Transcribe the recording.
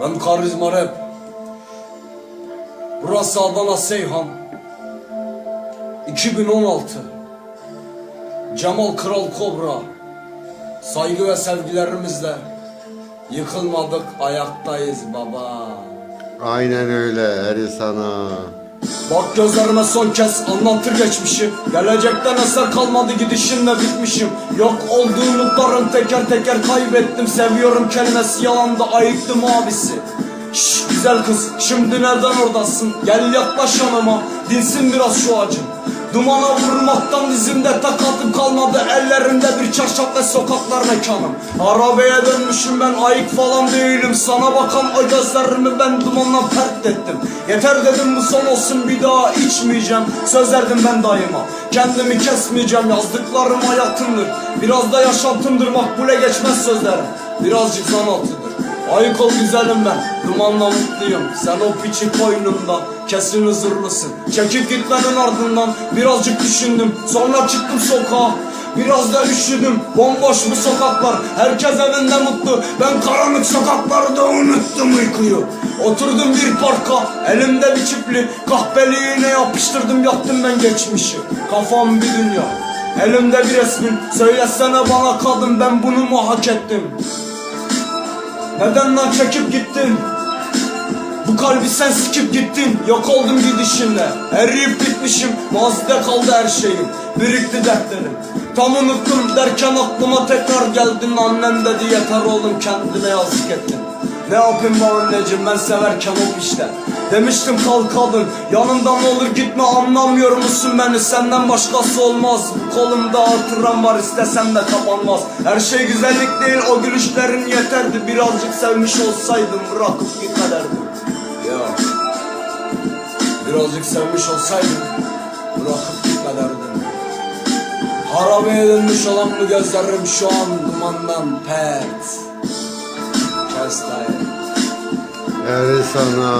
Ben Karizma Rap. Burası Adana Seyhan. 2016. Cemal Kral Kobra. Saygı ve sevgilerimizle. Yıkılmadık ayaktayız baba. Aynen öyle eri sana. Bak gözlerime son kez anlatır geçmişi. Gelecekten eser kalmadı gidişimle bitmişim. Yok olduğum umutların teker teker kaybettim. Seviyorum kelimesi yalanda ayıktım abisi. Şş güzel kız şimdi nereden oradasın? Gel yaklaş yanıma dinsin biraz şu acım Dumana vurmaktan dizimde takatım kalmadı. Ellerinde bir çarşaf ve sokaklar mekanım. Arabaya dönmüşüm ben ayık falan değilim. Sana bakan o gözlerimi ben dumanla pert ettim. Yeter dedim bu son olsun bir daha içmeyeceğim. Söz verdim ben daima. Kendimi kesmeyeceğim yazdıklarım hayatımdır. Biraz da yaşantımdır makbule geçmez sözlerim. Birazcık zanatıdır Ayık ol güzelim ben Dumanla mutluyum. Sen o piçi koynunda Kesin huzurlusun Çekip gitmenin ardından Birazcık düşündüm Sonra çıktım sokağa. Biraz da üşüdüm Bomboş bu sokaklar. Herkes evinde mutlu Ben karanlık sokaklarda unuttum uykuyu. Oturdum bir parka Elimde bir çipli Kahpeliğine yapıştırdım yaktım ben geçmişi. Kafam bir dünya Elimde bir resmin. Söylesene bana kadın ben bunu mu hak ettim neden lan çekip gittin? Bu kalbi sen sikip gittin. Yok oldum gidişinle Eriyip bitmişim. Mazide kaldı her şeyim. Birikti dertlerim. Tam unuttum derken aklıma tekrar geldin. Annem dedi yeter oğlum kendine yazık ettin Ne yapayım bu anneciğim ben severken o işte. Demiştim kalk kadın Yanımdan olur gitme anlamıyor musun beni? Senden başkası olmaz Bu kolumda hatıram var istesem de kapanmaz. Her şey güzellik değil o gülüşlerin yeterdi. Birazcık sevmiş olsaydım bırakıp gitme derdim Ya Birazcık sevmiş olsaydım Bırakıp gitme derdim Harabeye dönmüş olan bu gözlerim şu an dumandan pert Eri sana.